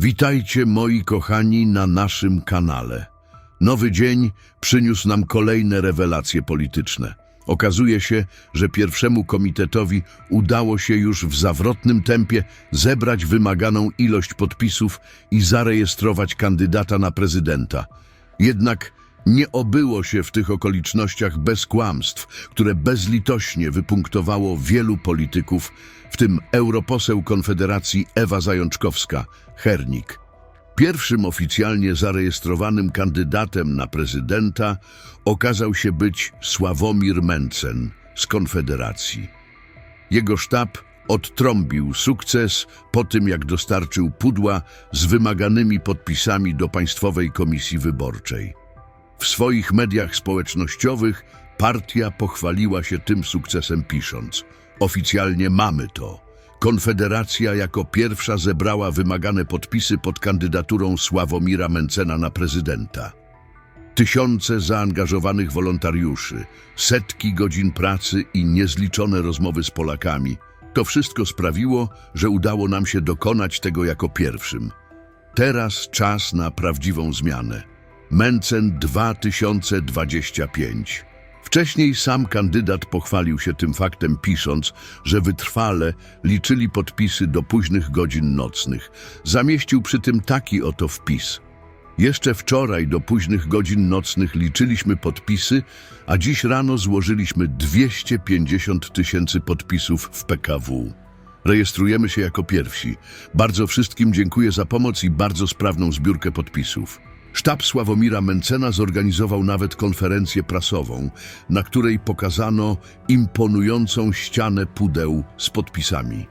Witajcie moi kochani na naszym kanale. Nowy dzień przyniósł nam kolejne rewelacje polityczne. Okazuje się, że pierwszemu komitetowi udało się już w zawrotnym tempie zebrać wymaganą ilość podpisów i zarejestrować kandydata na prezydenta. Jednak nie obyło się w tych okolicznościach bez kłamstw, które bezlitośnie wypunktowało wielu polityków, w tym europoseł Konfederacji Ewa Zajączkowska, Hernik. Pierwszym oficjalnie zarejestrowanym kandydatem na prezydenta okazał się być Sławomir Mencen z Konfederacji. Jego sztab odtrąbił sukces po tym, jak dostarczył pudła z wymaganymi podpisami do Państwowej Komisji Wyborczej. W swoich mediach społecznościowych partia pochwaliła się tym sukcesem pisząc Oficjalnie mamy to. Konfederacja jako pierwsza zebrała wymagane podpisy pod kandydaturą Sławomira Mencena na prezydenta. Tysiące zaangażowanych wolontariuszy, setki godzin pracy i niezliczone rozmowy z Polakami. To wszystko sprawiło, że udało nam się dokonać tego jako pierwszym. Teraz czas na prawdziwą zmianę. Mencen 2025. Wcześniej sam kandydat pochwalił się tym faktem, pisząc, że wytrwale liczyli podpisy do późnych godzin nocnych. Zamieścił przy tym taki oto wpis. Jeszcze wczoraj do późnych godzin nocnych liczyliśmy podpisy, a dziś rano złożyliśmy 250 tysięcy podpisów w PKW. Rejestrujemy się jako pierwsi. Bardzo wszystkim dziękuję za pomoc i bardzo sprawną zbiórkę podpisów. Sztab Sławomira Mencena zorganizował nawet konferencję prasową, na której pokazano imponującą ścianę pudeł z podpisami.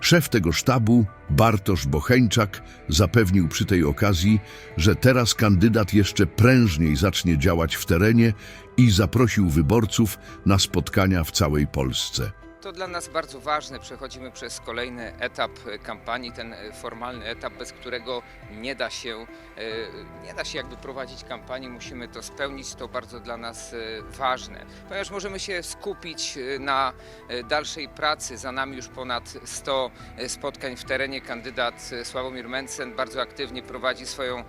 Szef tego sztabu, Bartosz Bocheńczak, zapewnił przy tej okazji, że teraz kandydat jeszcze prężniej zacznie działać w terenie i zaprosił wyborców na spotkania w całej Polsce. To dla nas bardzo ważne. Przechodzimy przez kolejny etap kampanii, ten formalny etap, bez którego nie da się, e, nie da się jakby prowadzić kampanii. Musimy to spełnić. To bardzo dla nas e, ważne, ponieważ możemy się skupić e, na dalszej pracy. Za nami już ponad 100 spotkań w terenie. Kandydat Sławomir Mencen bardzo aktywnie prowadzi swoją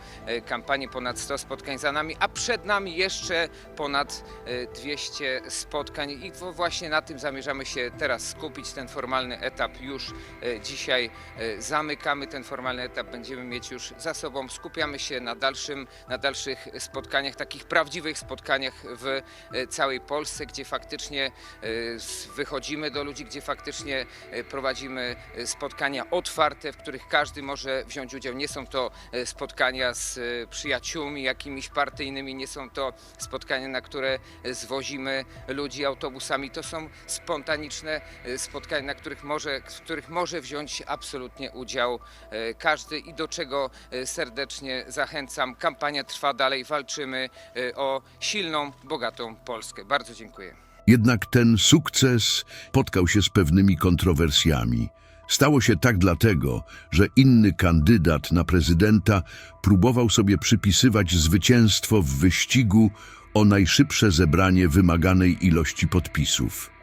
kampanię. Ponad 100 spotkań za nami, a przed nami jeszcze ponad e, 200 spotkań i właśnie na tym zamierzamy się teraz skupić. Ten formalny etap już e, dzisiaj e, zamykamy. Ten formalny etap będziemy mieć już za sobą. Skupiamy się na, dalszym, na dalszych spotkaniach, takich prawdziwych spotkaniach w e, całej Polsce, gdzie faktycznie wychodzimy do ludzi, gdzie faktycznie prowadzimy spotkania otwarte, w których każdy może wziąć udział. Nie są to spotkania z przyjaciółmi jakimiś partyjnymi, nie są to spotkania, na które zwozimy ludzi autobusami. To są spontaniczne e, spotkania, na których może, w których może wziąć absolutnie udział e, każdy i do czego e, serdecznie zachęcam. Kampania trwa dalej, walczymy e, o silną, bogatą Polskę. Bardzo dziękuję. Jednak ten sukces spotkał się z pewnymi kontrowersjami. Stało się tak dlatego, że inny kandydat na prezydenta próbował sobie przypisywać zwycięstwo w wyścigu o najszybsze zebranie wymaganej ilości podpisów.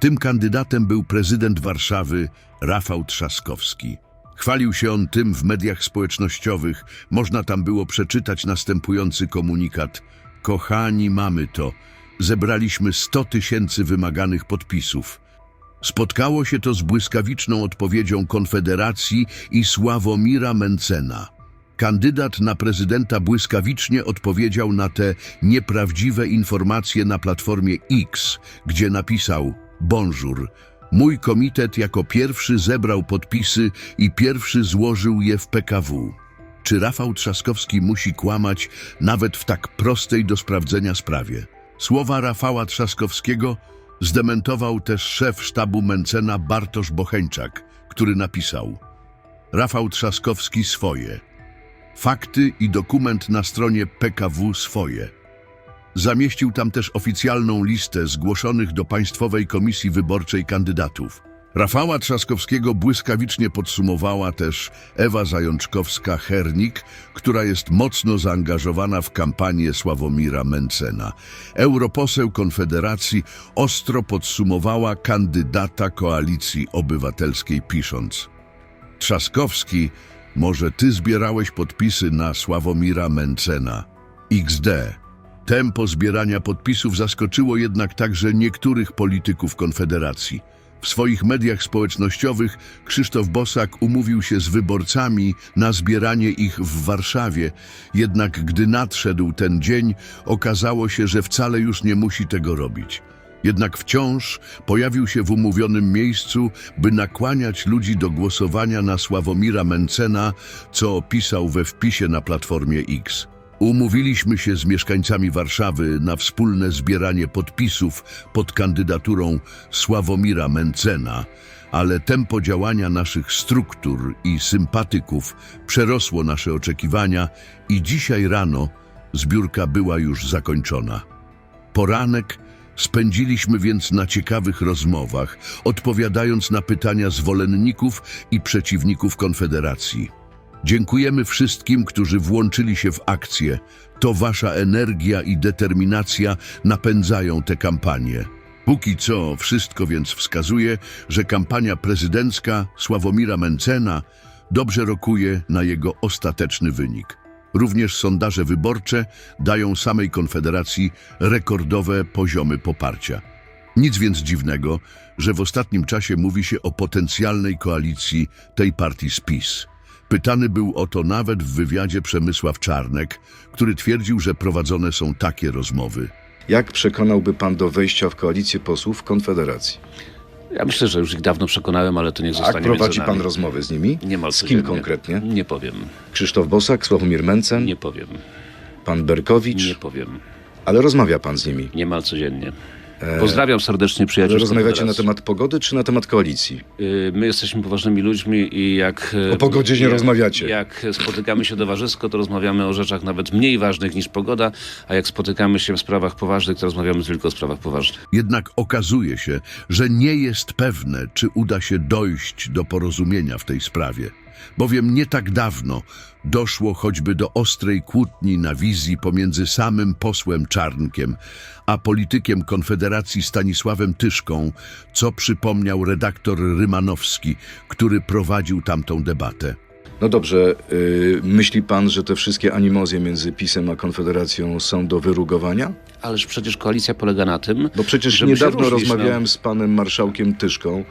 Tym kandydatem był prezydent Warszawy Rafał Trzaskowski. Chwalił się on tym w mediach społecznościowych. Można tam było przeczytać następujący komunikat. Kochani, mamy to. Zebraliśmy 100 tysięcy wymaganych podpisów. Spotkało się to z błyskawiczną odpowiedzią Konfederacji i Sławomira Mencena. Kandydat na prezydenta błyskawicznie odpowiedział na te nieprawdziwe informacje na platformie X, gdzie napisał Bonjour. Mój komitet jako pierwszy zebrał podpisy i pierwszy złożył je w PKW. Czy Rafał Trzaskowski musi kłamać nawet w tak prostej do sprawdzenia sprawie? Słowa Rafała Trzaskowskiego zdementował też szef sztabu Mencena Bartosz Bocheńczak, który napisał Rafał Trzaskowski swoje. Fakty i dokument na stronie PKW swoje. Zamieścił tam też oficjalną listę zgłoszonych do Państwowej Komisji Wyborczej kandydatów. Rafała Trzaskowskiego błyskawicznie podsumowała też Ewa Zajączkowska-Hernik, która jest mocno zaangażowana w kampanię Sławomira Mencena. Europoseł Konfederacji ostro podsumowała kandydata Koalicji Obywatelskiej pisząc Trzaskowski Może ty zbierałeś podpisy na Sławomira Mencena. XD. Tempo zbierania podpisów zaskoczyło jednak także niektórych polityków Konfederacji. W swoich mediach społecznościowych Krzysztof Bosak umówił się z wyborcami na zbieranie ich w Warszawie, jednak gdy nadszedł ten dzień, okazało się, że wcale już nie musi tego robić. Jednak wciąż pojawił się w umówionym miejscu, by nakłaniać ludzi do głosowania na Sławomira Mencena, co opisał we wpisie na Platformie X. Umówiliśmy się z mieszkańcami Warszawy na wspólne zbieranie podpisów pod kandydaturą Sławomira Mencena, ale tempo działania naszych struktur i sympatyków przerosło nasze oczekiwania i dzisiaj rano zbiórka była już zakończona. Poranek spędziliśmy więc na ciekawych rozmowach, odpowiadając na pytania zwolenników i przeciwników Konfederacji. Dziękujemy wszystkim, którzy włączyli się w akcję. To wasza energia i determinacja napędzają tę kampanię. Póki co wszystko więc wskazuje, że kampania prezydencka Sławomira Mencena dobrze rokuje na jego ostateczny wynik. Również sondaże wyborcze dają samej Konfederacji rekordowe poziomy poparcia. Nic więc dziwnego, że w ostatnim czasie mówi się o potencjalnej koalicji tej partii z PiS. Pytany był o to nawet w wywiadzie Przemysław Czarnek, który twierdził, że prowadzone są takie rozmowy. Jak przekonałby pan do wejścia w koalicję posłów Konfederacji? Ja myślę, że już ich dawno przekonałem, ale to niech A zostanie prowadzi między nami. pan rozmowy z nimi? Niemal Z kim konkretnie? Nie powiem. Krzysztof Bosak, Sławomir Mencen, Nie powiem. pan Berkowicz, Nie powiem. ale rozmawia pan z nimi. Niemal codziennie. Pozdrawiam serdecznie przyjaciół rozmawiacie na temat pogody czy na temat koalicji? Y, My jesteśmy poważnymi ludźmi i jak... y, O pogodzie nie jak, rozmawiacie. Jak spotykamy się towarzysko, to rozmawiamy o rzeczach nawet mniej ważnych niż pogoda, a jak spotykamy się w sprawach poważnych, to rozmawiamy tylko o sprawach poważnych. Jednak okazuje się, że nie jest pewne, czy uda się dojść do porozumienia w tej sprawie. Bowiem nie tak dawno doszło choćby do ostrej kłótni na wizji pomiędzy samym posłem Czarnkiem a politykiem Konfederacji Stanisławem Tyszką, co przypomniał redaktor Rymanowski, który prowadził tamtą debatę. No dobrze, yy, myśli pan, że te wszystkie animozje między PiSem a Konfederacją są do wyrugowania? Ależ przecież koalicja polega na tym, Bo przecież niedawno różnić, rozmawiałem no. z panem marszałkiem Tyszką.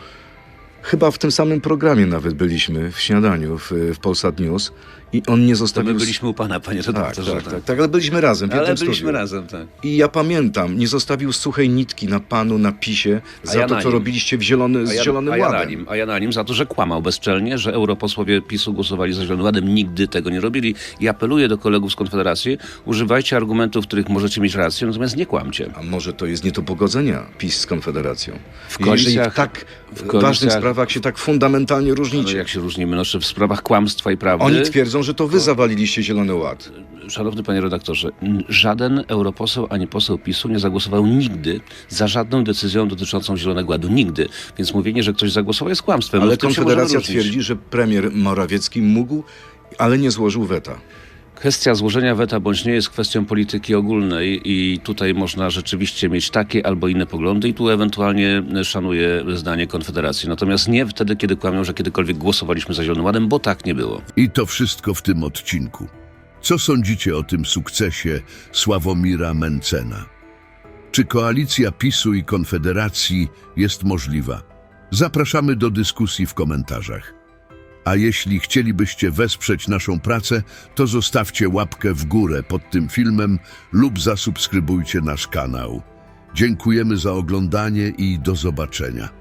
Chyba w tym samym programie nawet byliśmy w śniadaniu w, w Polsat News i on nie To zostawił... my byliśmy u pana, panie Tak, redaktorze. tak, tak, tak, ale byliśmy razem Ale byliśmy studiu. razem, tak. I ja pamiętam, nie zostawił suchej nitki na panu, na PiSie za ja to, na co nim. robiliście w zielony, z A ja, Zielonym a, ja na Ładem. nim, a ja na nim za to, że kłamał bezczelnie, że europosłowie PiSu głosowali za Zielonym Ładem. Nigdy tego nie robili. I apeluję do kolegów z Konfederacji, używajcie argumentów, w których możecie mieć rację, natomiast nie kłamcie. A może to jest nie do pogodzenia PiS z Konfederacją? W koalicjach- w tak w ważnych sprawach się tak fundamentalnie różnicie. jak się różnimy, no, w sprawach kłamstwa i prawdy. Oni twierdzą, że to wy zawaliliście Zielony Ład. Szanowny panie redaktorze, żaden europoseł ani poseł PiSu nie zagłosował nigdy za żadną decyzją dotyczącą Zielonego Ładu. Nigdy. Więc mówienie, że ktoś zagłosował jest kłamstwem. Ale Konfederacja twierdzi, że premier Morawiecki mógł, ale nie złożył weta. Kwestia złożenia weta bądź nie jest kwestią polityki ogólnej i tutaj można rzeczywiście mieć takie albo inne poglądy i tu ewentualnie szanuję zdanie Konfederacji. Natomiast nie wtedy, kiedy kłamią, że kiedykolwiek głosowaliśmy za Zielonym Ładem, bo tak nie było. I to wszystko w tym odcinku. Co sądzicie o tym sukcesie Sławomira Mencena? Czy koalicja PiSu i Konfederacji jest możliwa? Zapraszamy do dyskusji w komentarzach. A jeśli chcielibyście wesprzeć naszą pracę, to zostawcie łapkę w górę pod tym filmem lub zasubskrybujcie nasz kanał. Dziękujemy za oglądanie i do zobaczenia.